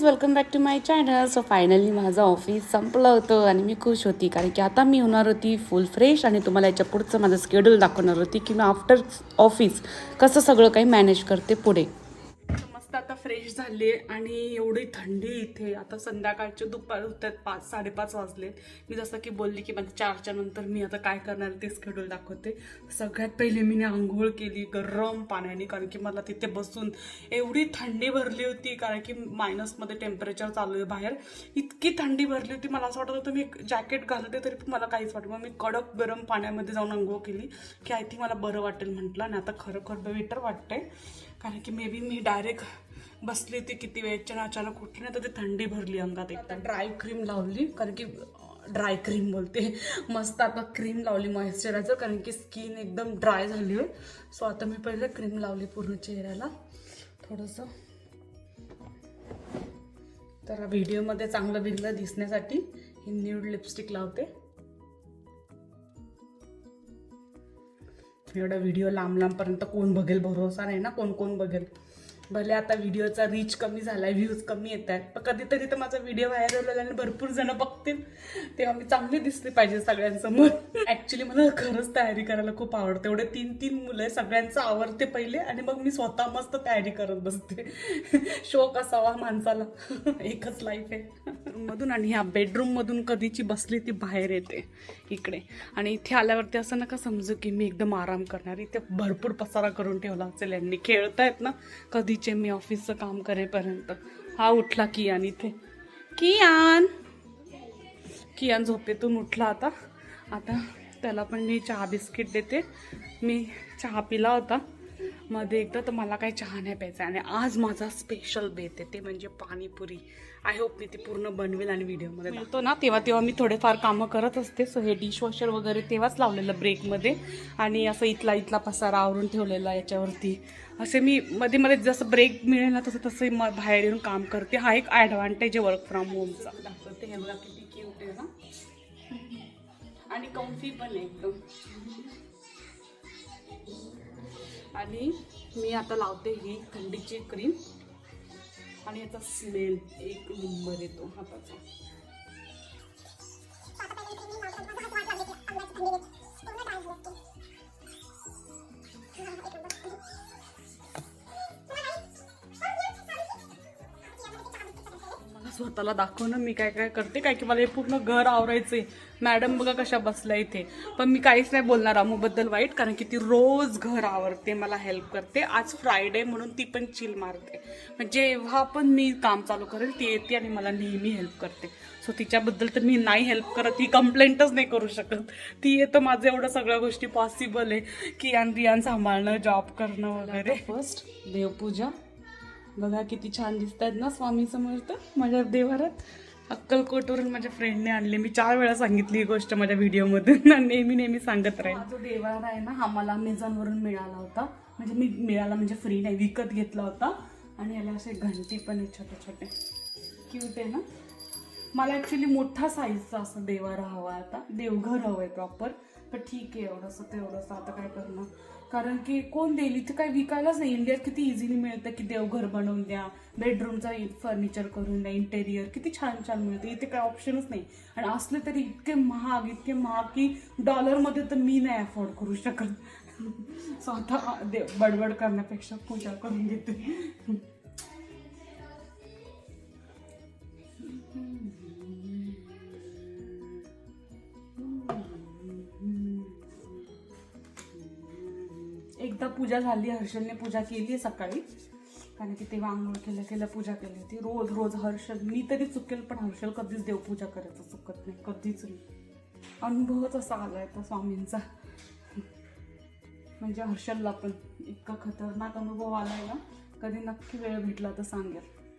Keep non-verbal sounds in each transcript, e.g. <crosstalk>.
Guys welcome back to my channel so finally माझं office संपलं होतं आणि मी खुश होती कारण की आता मी होणार होती फुल फ्रेश आणि तुम्हाला याच्या पुढचं माझं स्केड्यूल दाखवणार होती की मी आफ्टर ऑफिस कसं सगळं काही मॅनेज करते पुढे. फ्रेश झाले आणि एवढी थंडी इथे. आता संध्याकाळचे दुपार होतात पाच साडेपाच वाजले मी जसं की बोलली की माझ्या चारच्या नंतर मी आता काय करणार ते स्केड्यूल दाखवते. सगळ्यात पहिले मी आंघोळ केली गरम पाण्याने कारण की मला तिथे बसून एवढी थंडी भरली होती कारण की मायनसमध्ये टेम्परेचर चालू आहे बाहेर. इतकी थंडी भरली होती मला असं वाटत होतं मी जॅकेट घालते तरी पण मला काहीच वाटत मग मी कडक गरम पाण्यामध्ये जाऊन आंघोळ केली की आय थिंक मला बरं वाटेल म्हटलं. आणि आता खरोखर बेटर वाटतंय कारण की मे बी मी डायरेक्ट बसली होती किती वेळच्या आणि अचानक उठली नाही तर ती थंडी भरली अंगात एकदा ड्राय क्रीम लावली कारण की ड्राय क्रीम बोलते. मस्त आता क्रीम लावली मॉइश्चरायझर कारण की स्किन एकदम ड्राय झाली आहे. सो आता मी पहिले क्रीम लावली पूर्ण चेहऱ्याला. थोडंसं. तर व्हिडिओमध्ये चांगलं बिगलं दिसण्यासाठी ही न्यूड लिपस्टिक लावते. एवढा व्हिडिओ लांब लांबपर्यंत कोण बघेल? भरोसा नाही ना कोण कोण बघेल? भले आता व्हिडिओचा रीच कमी झालाय व्ह्यूज कमी येत आहेत पण कधीतरी तर माझा व्हिडिओ व्हायरल होईल आणि भरपूर जण बघतील. तेव्हा मी चांगली दिसली पाहिजे सगळ्यांसमोर. ऍक्च्युली मला खरंच तयारी करायला खूप आवडते. एवढे तीन तीन मुलं आहे सगळ्यांचं आवडते पहिले आणि मग मी स्वतः मस्त तयारी करत बसते. शोक असावा माणसाला. एकच लाईफ आहे. मधून आणि ह्या बेडरूम मधून कधीची बसली ती बाहेर येते इकडे. आणि इथे आल्यावरती असं नका समजू की मी एकदम आराम करणार. इथे भरपूर पसारा करून ठेवला असेल यांनी. खेळतायत ना कधी कधीचे मी ऑफिसचं काम करेपर्यंत. हा उठला कियान इथे. कियान! कियान झोपेतून उठला आता. आता त्याला पण मी चहा बिस्किट देते. मी चहा पिला होता. मध्ये एकदा तर मला काही चहा नाही प्यायचा आणि आज माझा स्पेशल बेत आहे ते म्हणजे पाणीपुरी. आय होप मी ती पूर्ण बनवेल आणि व्हिडिओमध्ये मिळतो ना तेव्हा तेव्हा मी थोडेफार कामं करत असते. सो हे डिशवॉशर वगैरे तेव्हाच लावलेलं ब्रेकमध्ये आणि असं इथला इथला पसारा आवरून ठेवलेला याच्यावरती. असे मी मध्ये मध्ये जसं ब्रेक मिळेल ना तसं तसं म बाहेर येऊन काम करते. हा एक ॲडव्हान्टेज आहे वर्क फ्रॉम होमचा दाखवते हे बघा किती क्यूट आहे ना आणि कम्फी पण एकदम. आणि मी आता लावते ही थंडीची क्रीम आणि याचा स्मेल एक नंबर येतो हाताचा. स्वतःला दाखवणं मी काय काय करते काय की मला हे पूर्ण घर आवरायचंय. मॅडम बघा कशा बसल्या इथे. पण मी काहीच नाही बोलणार रामूबद्दल वाईट कारण की ती रोज घर आवरते मला हेल्प करते. आज फ्रायडे म्हणून ती पण चिल मारते. पण जेव्हा पण मी काम चालू करेल ती येते आणि मला नेहमी हेल्प करते. सो तिच्याबद्दल तर मी नाही हेल्प करत ती कंप्लेंटच नाही करू शकत. ती येतं माझं एवढं सगळ्या गोष्टी पॉसिबल आहे की यान रियान सांभाळणं जॉब करणं वगैरे. फर्स्ट देवपूजा बघा किती छान दिसत आहेत ना स्वामी समर्थ माझ्या देवारात अक्कलकोटवरून माझ्या फ्रेंडने आणले. मी चार वेळा सांगितली ही गोष्ट माझ्या व्हिडिओमधून <laughs> नेहमी नेहमी सांगत राहील जो देवारा आहे ना हा मला अमेझॉनवरून मिळाला होता. म्हणजे मी मिळाला म्हणजे फ्री नाही विकत घेतला होता. आणि याला असे घंटी पण आहे छोटे छोटे क्यूट आहे ना? मला ॲक्च्युली मोठा साईजचा असं देवारा हवा आता. देवघर हवं आहे प्रॉपर पण ठीक आहे एवढंसं तेवढंसं. आता काय करणार? कारण की कोण देईल? इथे काय विकायलाच नाही. इंडियात किती इझिली मिळतं की देवघर बनवून द्या बेडरूमचा फर्निचर करून द्या इंटेरियर किती छान छान मिळतं. इथे काही ऑप्शनच नाही. आणि असले तरी इतके महाग इतके महाग की डॉलरमध्ये तर मी नाही अफोर्ड करू शकत. <laughs> स्वतः देव बडबड करण्यापेक्षा पूजा करून घेते. एकदा पूजा झाली हर्षलने पूजा केली सकाळी. कारण की तेव्हा आंघोळ केलं केलं पूजा केली होती. रोज रोज हर्षल मी तरी चुकेल पण हर्षल कधीच देवपूजा करायचं चुकत नाही कधीच नाही. अनुभवच असा आलाय त्या स्वामींचा. म्हणजे हर्षलला पण इतका खतरनाक अनुभव आलाय ना. कधी नक्की वेळ भेटला तर सांगेल.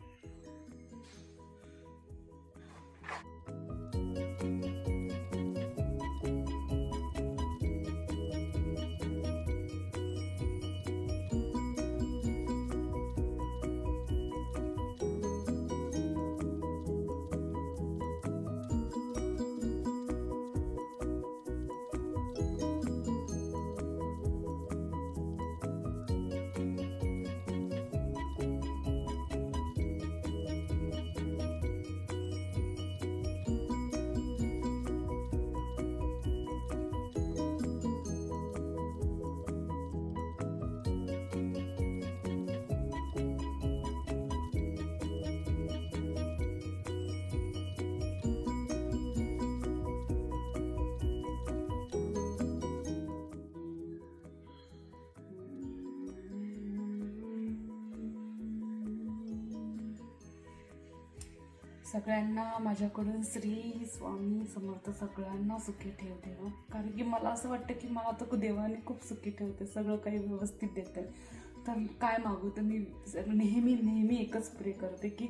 सगळ्यांना माझ्याकडून श्री स्वामी समर्थ सगळ्यांना सुखी ठेवते ना. कारण की मला असं वाटतं की मला तर देवाने खूप सुखी ठेवते सगळं काही व्यवस्थित देतं. तर काय मागू? तर मी नेहमी नेहमी एकच प्रे करते की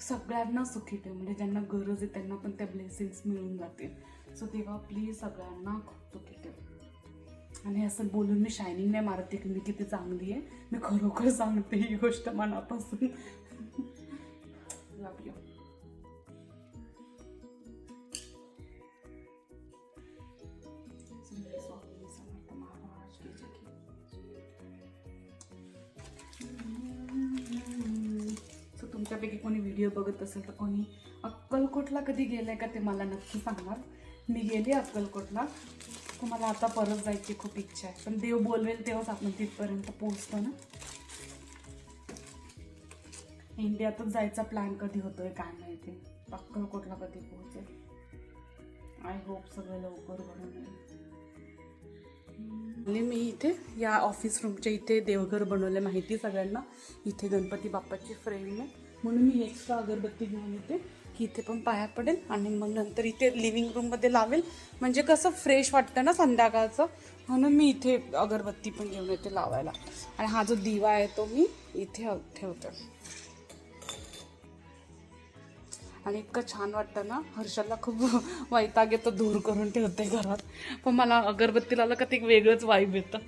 सगळ्यांना सुखी ठेव. म्हणजे ज्यांना गरज आहे त्यांना पण त्या ब्लेसिंग्स मिळून जातील. सो तेव्हा प्लीज सगळ्यांना खूप सुखी ठेव. आणि असं बोलून मी शायनिंग नाही मारते की मी किती चांगली आहे. मी खरोखर सांगते ही गोष्ट मनापासून. <laughs> कोणी व्हिडिओ बघत असेल तर कोणी अक्कलकोटला कधी गेलंय का ते मला नक्की सांगणार मी गेले अक्कलकोटला. तर मला आता परत जायची खूप इच्छा आहे. पण देव बोलवेल तेव्हाच आपण तिथपर्यंत पोहोचतो ना. इंडियातच जायचा प्लॅन कधी होतोय काय माहिती. अक्कलकोटला कधी पोहोचेल. आय होप सगळं लवकर घडून येईल. आणि मी इथे या ऑफिस रूमच्या इथे देवघर बनवलं माहिती सगळ्यांना. इथे गणपती बाप्पाची फ्रेम आहे. म्हणून मी एक्स्ट्रा अगरबत्ती घेऊन येते की इथे पण पाया पडेल आणि मग नंतर इथे लिव्हिंग रूममध्ये लावेल. म्हणजे कसं फ्रेश वाटतं ना संध्याकाळचं म्हणून मी इथे अगरबत्ती पण घेऊन येते लावायला. आणि हा जो दिवा आहे तो मी इथे ठेवते. आणि इतकं छान वाटतं ना हर्षाला खूप वैताग येतो दूर करून ठेवते घरात. पण मला अगरबत्ती लावलं का ते एक वेगळंच वाईब येतं.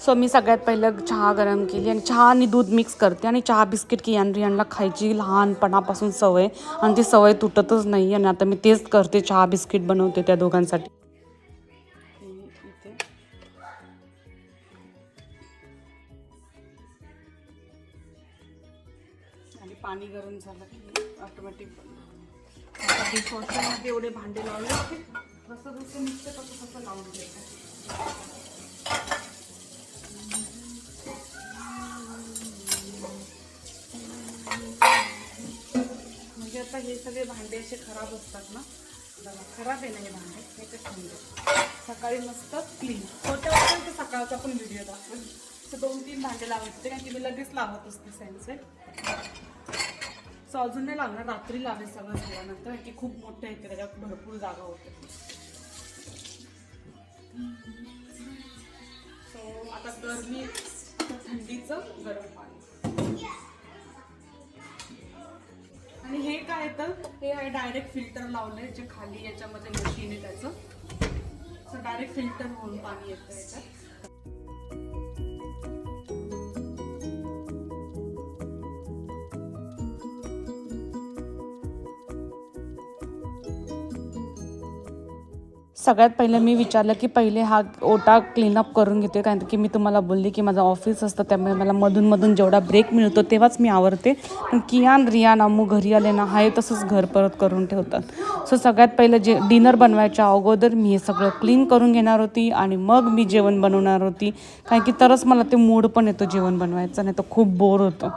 सो मी सगळ्यात पहिलं चहा गरम केली आणि चहा आणि दूध मिक्स करते आणि चहा बिस्किट की यान रियांना खायची लहानपणापासून सवय आणि ती सवय तुटतच नाही आणि आता मी तेच करते चहा बिस्किट बनवते त्या दोघांसाठी. आणि पाणी गरम झालं की ऑटोमॅटिक डिशवॉशरमध्ये एवढे भांडे लावले. जसं जसं निघते तसं तसं लावून घ्यायचं म्हणजे आता हे सगळे भांडे असे खराब असतात ना बघा, खराब आहे ना हे भांडे हे तर ठेवून सकाळी मस्त क्लीन छोट्या वाटतं तर सकाळचा पण व्हिडिओ दाखवेल तर दोन तीन भांडे लावायचे. कारण की मी लगेच लावत असते सेन्सेट सो अजून नाही लागणार रात्री लावेल सगळं झाल्यानंतर. की खूप मोठं येते त्याच्यात भरपूर जागा होते. सो आता गरमी थंडीचं गरम पाणी. आणि हे काय तर? हे आहे डायरेक्ट फिल्टर लावलं जे खाली याच्यामध्ये मशीन आहे त्याचं. डायरेक्ट फिल्टर होऊन पाणी येतं याच्यात. सगळ्यात पहिलं मी विचारलं की पहिले हा ओटा क्लीनअप करून घेते कारण की मी तुम्हाला बोलली की माझं ऑफिस असतं त्यामुळे मला मधून जेवढा ब्रेक मिळतो तेव्हाच मी आवरते. पण कियान रियान अम्मू घरी आले ना हाय तसंच घर परत करून ठेवतात. सो सगळ्यात पहिलं जे डिनर बनवायच्या अगोदर मी हे सगळं क्लीन करून घेणार होती आणि मग मी जेवण बनवणार होती. कारण की तरच मला ते मूड पण येतो जेवण बनवायचं नाही तर खूप बोर होतं.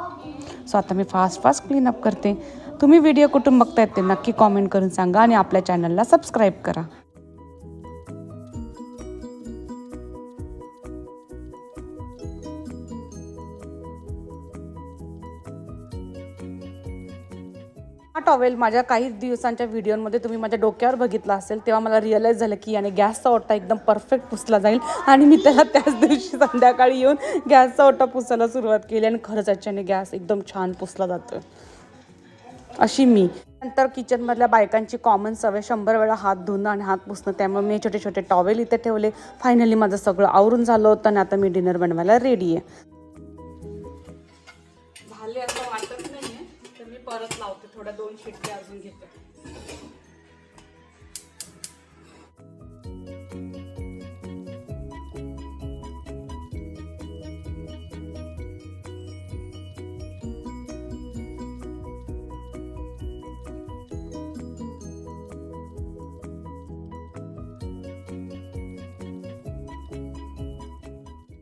सो आता मी फास्ट फास्ट क्लीनअप करते. तुम्ही व्हिडिओ कुठून बघतायत ते नक्की कॉमेंट करून सांगा आणि आपल्या चॅनलला सबस्क्राईब करा. टॉवेल माझ्या काही दिवसांच्या व्हिडिओमध्ये तुम्ही माझ्या डोक्यावर बघितला असेल तेव्हा मला रिअलाईज झालं की याने गॅसचा ओटा एकदम परफेक्ट पुसला जाईल. आणि मी त्याला त्याच दिवशी संध्याकाळी येऊन गॅसचा ओटा पुसायला सुरुवात केली आणि खरंच याच्याने गॅस एकदम छान पुसला जातो. अशी मी. नंतर किचनमधल्या बायकांची कॉमन सवय शंभर वेळा हात धुणं आणि हात पुसणं त्यामुळे मी छोटे छोटे टॉवेल इथे ठेवले. फायनली माझं सगळं आवरून झालं होतं आणि आता मी डिनर बनवायला रेडी आहे. दोन शिट्ट्या अजून घेते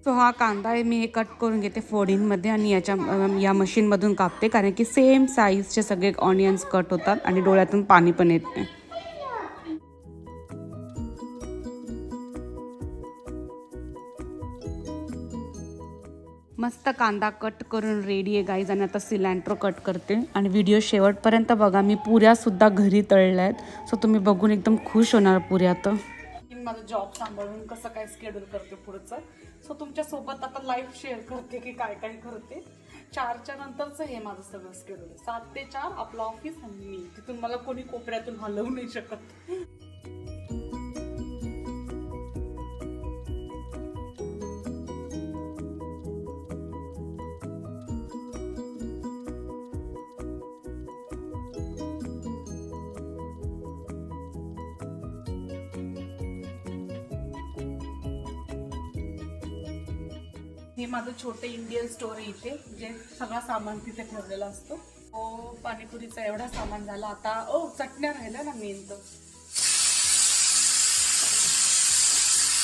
सो हा कांदा आहे मी हे कट करून घेते फोडींमध्ये आणि याच्या या मशीनमधून कापते कारण की सेम साईजचे सगळे ऑनियन्स कट होतात आणि डोळ्यातून पाणी पण येत नाही. मस्त कांदा कट करून रेडी आहे गाईज आणि आता सिलेंट्रो कट करते. आणि व्हिडिओ शेवटपर्यंत बघा मी पुऱ्यासुद्धा घरी तळल्या आहेत सो तुम्ही बघून एकदम खुश होणार पुऱ्या तर. मी जॉब सांभाळून कसं काय स्केड्यूल करते पुढचं? सो तुमच्यासोबत आता लाईव्ह शेअर करते की काय काय करते. चारच्या नंतरचं हे माझं सगळं स्केड्यूल सात ते चार आपलं ऑफिस आणि मी. तिथून मला कोणी कोपऱ्यातून हलवू नाही शकत. हे माझं छोटे इंडियन स्टोर आहे इथे जे सगळा सामान तिथे ठेवलेलं असतो. हो पाणीपुरीचा एवढा सामान झाला. आता ओ चटण्या राहिल्या ना मेन तर.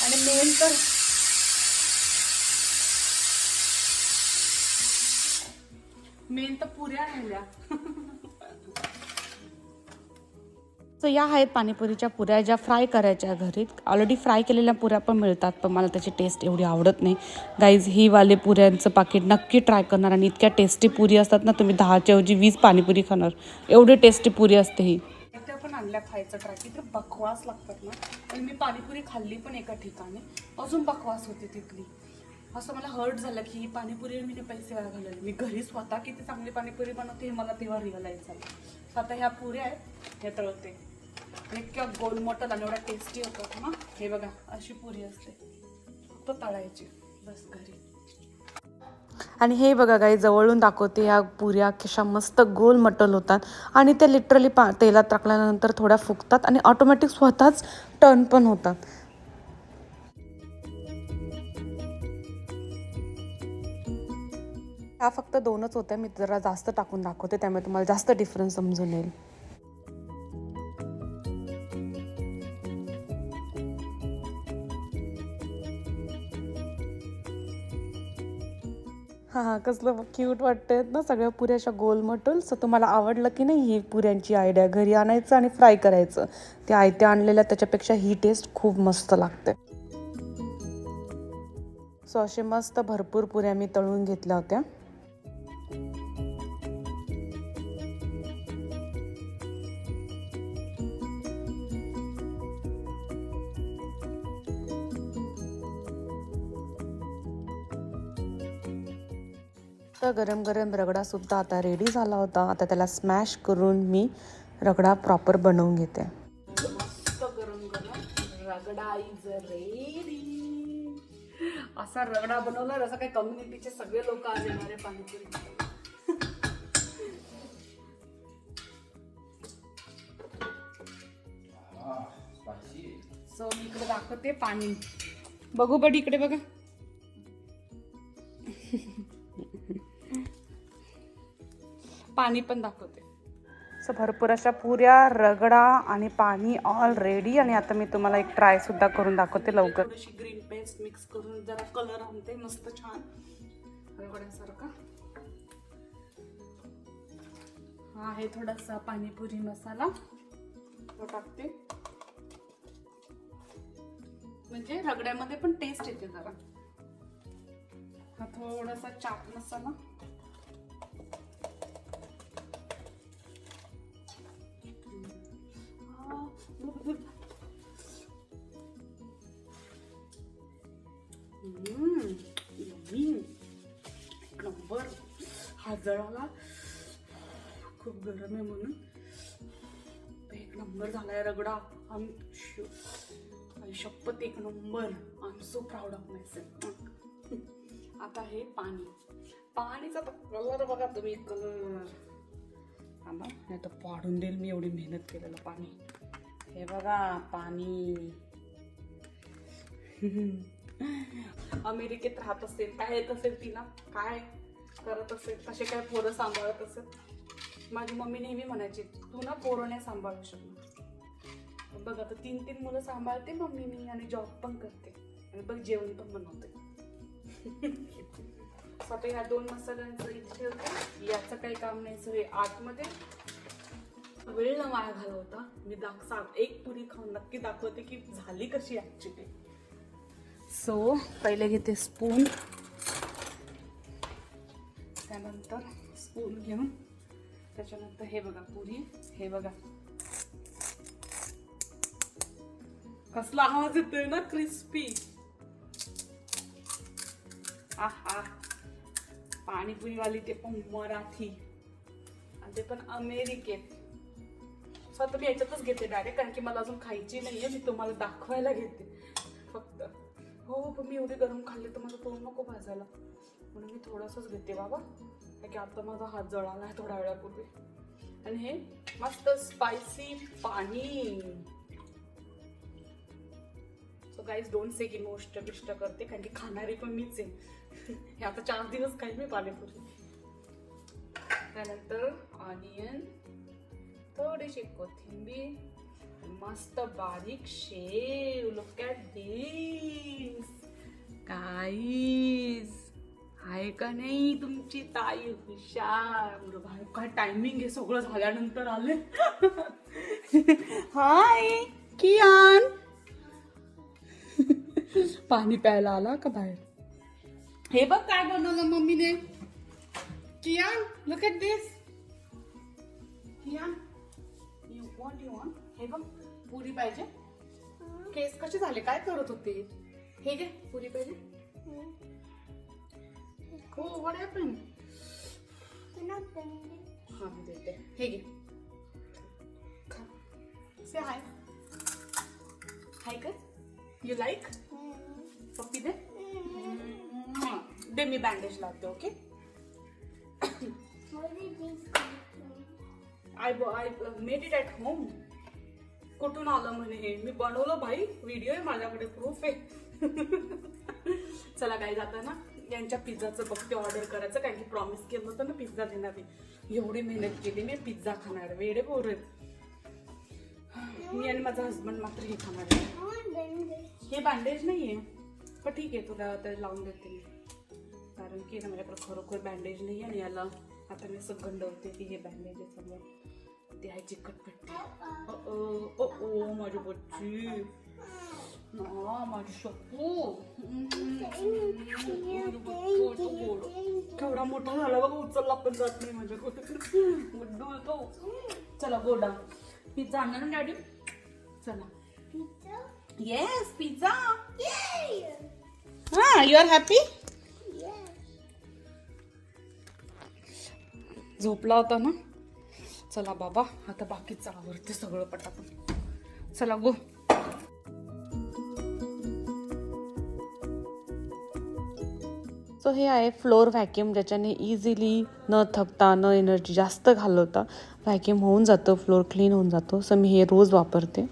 आणि मेन तर मेन तर पुऱ्या राहिल्या. सो या आहेत पाणीपुरीच्या पुऱ्या ज्या फ्राय करायच्या घरी. ऑलरेडी फ्राय केलेल्या पुऱ्या पण मिळतात पण मला त्याची टेस्ट एवढी आवडत नाही. गाईज ही वाले पुऱ्यांचं पाकिट नक्की ट्राय करणार आणि इतक्या टेस्टी पुरी असतात ना तुम्ही दहाच्या ऐवजी वीस पाणीपुरी खाणार. एवढी टेस्टी पुरी असते ही. त्या पण आणल्या खायचं ट्राय की तर बकवास लागतात ना आणि मी पाणीपुरी खाल्ली पण एका ठिकाणी. अजून बकवास होती तिथली. असं मला हर्ट झालं की ही पाणीपुरी मी पैसे वेळा घालवले. मी घरी स्वतः किती चांगली पाणीपुरी बनवते हे मला तेव्हा रिअलाईज झालं. आता ह्या पुऱ्या आहेत हे तळते. इतक्या गोल मटल आणि एवढ्या टेस्टी होतात ना हे बघा अशी पुरी असते. फक्त तळायची बस घरी. आणि हे बघा काही जवळून दाखवते ह्या पुऱ्या कशा मस्त गोल मटल होतात. आणि त्या लिटरली पा तेलात टाकल्यानंतर थोड्या फुगतात आणि ऑटोमॅटिक स्वतःच टर्न पण होतात. त्या फक्त दोनच होत्या मी जरा जास्त टाकून दाखवते त्यामुळे तुम्हाला जास्त डिफरन्स समजून येईल. हां हां कसलं क्यूट वाटतं ना सगळ्या पुऱ्या अशा गोल मटल. सो तुम्हाला आवडलं की नाही ही पुऱ्यांची आयडिया घरी आणायचं आणि फ्राय करायचं. त्या आयत्या आणलेल्या त्याच्यापेक्षा ही टेस्ट खूप मस्त लागते. सो असे मस्त भरपूर पुऱ्या मी तळून घेतल्या होत्या. तर गरम गरम रगडासुद्धा आता रेडी झाला होता. आता त्याला स्मॅश करून मी रगडा प्रॉपर बनवून घेते. मस्त गरम गरम रगडा इज रेडी असा रगडा बनवला जसं काही कम्युनिटीचे सगळे लोक आज येणार आहे पाणीपुरी सो मी इकडे दाखवते पाणी. बघू बडी इकडे बघा. पाणी पण दाखवते. सो भरपूर अशा पुऱ्या रगडा आणि पाणी ऑल रेडी आणि आता मी तुम्हाला एक ट्राय सुद्धा करून दाखवते लवकर. थोडीशी ग्रीन पेस्ट मिक्स करून जरा कलर आणते मस्त छान. रगड्यासारखा. हा आहे थोडासा पाणीपुरी मसाला. तो टाकते. म्हणजे रगड्यामध्ये पण टेस्ट येते जरा. हा थोडासा चाट मसाला. खूप गरम आहे म्हणून. एक नंबर झालाय रगडा. आम शपथ एक number. I am so proud of myself आता हे पाणी. पाणीचा कलर बघा तुम्ही कलर. थांबा नाही तर पाडून देईल मी एवढी मेहनत केलेलं पाणी. हे बघा पाणी. अमेरिकेत राहत असेल काय येत असेल तिला? काय? करत असेल कसे काय पोरं सांभाळत असेल. माझी मम्मी नेहमी म्हणायची तू ना पोरं नाही सांभाळू शकणार. बघ आता तीन तीन मुलं सांभाळते मम्मी मी आणि जॉब पण करते. आणि बघ जेवण पण बनवते. <laughs> आता ह्या दोन मसाल्यांचं इथे होतं याचं काही काम नाही सगळे आतमध्ये. वेळ न वाया घालवता. मी दाख सांग एक पुरी खाऊन नक्की दाखवते की झाली कशी ऍक्च्युली सो पहिले घेते स्पून स्पून घेऊन. त्याच्यानंतर हे बघा पुरी हे बघा. कसला आवाज येतोय ना क्रिस्पी आहा. पाणीपुरीवाली ते पण मराठी. आणि ते पण अमेरिकेत. स्वतः मी याच्यातच घेते डायरेक्ट कारण की मला अजून खायची नाहीये मी तुम्हाला दाखवायला घेते. फक्त. हो पण मी एवढी गरम खाल्ली तर माझं तोंड नको भाजायला. म्हणून मी थोडंसंच घेते बाबा. की आता माझा हात जळाला आहे थोड्या वेळापूर्वी. आणि हे मस्त स्पायसी पाणी. सो गाईज डोंट से की मोष्ट बिष्ट करते कारण की खाणारी पण मीच आहे. <laughs> हे आता चार दिवस काही मी पाणीपुरी. त्यानंतर ऑनियन थोडीशी कोथिंबीर मस्त बारीक sev. Look at this guys आहे का नाही तुमची ताई? हुशार काय टायमिंग आहे? सगळं झाल्यानंतर आले. हाय कियान. पाणी प्यायला आला का बाहेर? हे बघ काय बनवलं मम्मीने. Kiyan look at this Kiyan you want you want हे बघ पुरी पाहिजे. केस कसे झाले? काय करत होते? हे घे पुरी पाहिजे. हो व्हॉट हॅपन हा मी देते हे घे. से हाय हाय कर यू लाईक पप्पी दे. दे मी बँडेज लावते okay I I made it at home कुठून आलं म्हणे हे? मी बनवलं भाई. व्हिडिओ आहे माझ्याकडे प्रूफ आहे. <laughs> चला काय जातं ना यांच्या पिझ्झाचं बघते ऑर्डर करायचं. कारण की प्रॉमिस केलं होतं ना पिझ्झा देणार आहे. एवढी मेहनत केली मी पिझ्झा खाणार. वेडे बोर मी आणि माझा हस्बंड मात्र हे खाणार आहे. हे बँडेज नाहीये. पण ठीक आहे तुला ते लावून देते मी. कारण की ना माझ्याकडे खरोखर बँडेज नाही आहे आणि याला आता मी असं गंडवते की हे बँडेज आहे सगळं ते आहे चिकटपट्टी. ओ ओ माझी बच्ची. ना माझी शप्पू केवढा मोठा झाला बघा उचलला पण जात नाही माझ्याकडे गुड्डू तो चला गोडा. पिझ्झा आणणार ना डॅडी? चला. Yes pizza. हा यू आर हॅपी झोपला होता ना? चला बाबा. आता बाकीचं आवडते सगळं पटापट. चला गो. सो हे आहे फ्लोअर व्हॅक्यूम ज्याच्याने इझिली न थकता न एनर्जी जास्त घालवता व्हॅक्यूम होऊन जातं फ्लोअर क्लीन होऊन जातो. सो मी हे रोज वापरते.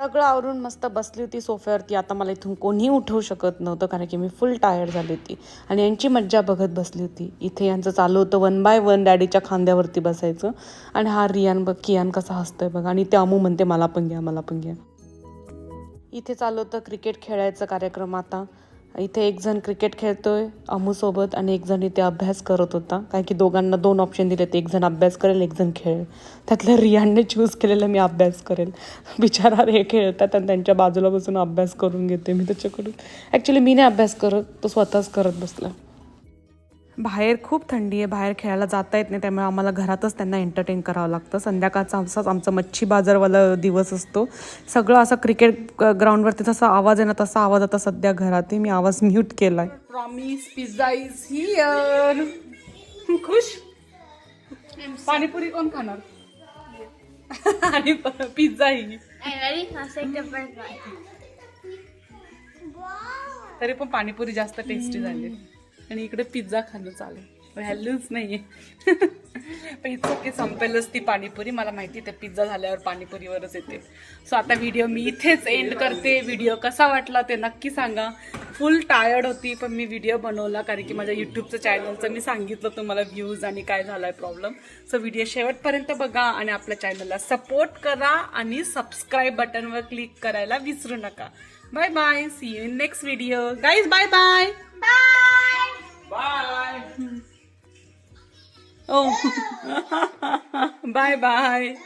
सगळं आवरून मस्त बसली होती सोफ्यावरती. आता मला इथून कोणीही उठवू शकत नव्हतं कारण की मी फुल टायर्ड झाली होती. आणि यांची मज्जा बघत बसली होती. इथे यांचं चालू होतं वन बाय वन डॅडीच्या खांद्यावरती बसायचं. आणि हा रियान बघ कियान कसा हसतोय बघ. आणि ते अमू म्हणते मला पण घ्या मला पण घ्या. इथे चालू होतं क्रिकेट खेळायचा कार्यक्रम आता. इथे एक जण क्रिकेट खेळतोय अमूसोबत आणि एक जण इथे अभ्यास करत होता. कारण की दोघांना दोन ऑप्शन दिले एक जण अभ्यास करेल एक जण खेळेल. त्यातल्या रियानने चूज केलेलं मी अभ्यास करेल. बिचारा हे खेळतात आणि त्यांच्या बाजूला बसून अभ्यास करून घेते मी त्याच्याकडून. ॲक्च्युली मी नाही अभ्यास करत तो स्वतःच करत बसला. बाहेर खूप थंडी आहे बाहेर खेळायला जाता येत नाही त्यामुळे आम्हाला घरातच त्यांना एंटरटेन करावं लागतं. संध्याकाळचा असाच आमचा मच्छी बाजारवाला दिवस असतो. सगळं असं क्रिकेट ग्राउंडवरती जसा आवाज आहे ना तसा आवाज आता सध्या घरात आहे. मी आवाज म्यूट केलाय. प्रॉमिस पिझ्झा इज हिअर खुश? पाणीपुरी कोण खाणार? आणि पिझ्झा ही. तरी पण पाणीपुरी जास्त टेस्टी झाली. आणि इकडे पिझ्झा खाणं चालेल व्हॅल्यूच नाहीये. पण इतकं की संपेलच ती पाणीपुरी. मला माहिती ते पिझ्झा झाल्यावर पाणीपुरीवरच येते. सो आता व्हिडिओ मी इथेच एंड करते. व्हिडिओ कसा वाटला ते नक्की सांगा. फुल टायर्ड होती पण मी व्हिडिओ बनवला कारण की माझ्या युट्यूबचं चॅनलचं मी सांगितलं तुम्हाला व्ह्यूज आणि काय झालाय प्रॉब्लेम सो व्हिडिओ शेवटपर्यंत बघा आणि आपल्या चॅनलला सपोर्ट करा आणि सबस्क्राईब बटनवर क्लिक करायला विसरू नका. Bye bye. See you in next video. Guys, bye bye. Bye. Bye. Oh. <laughs> bye bye.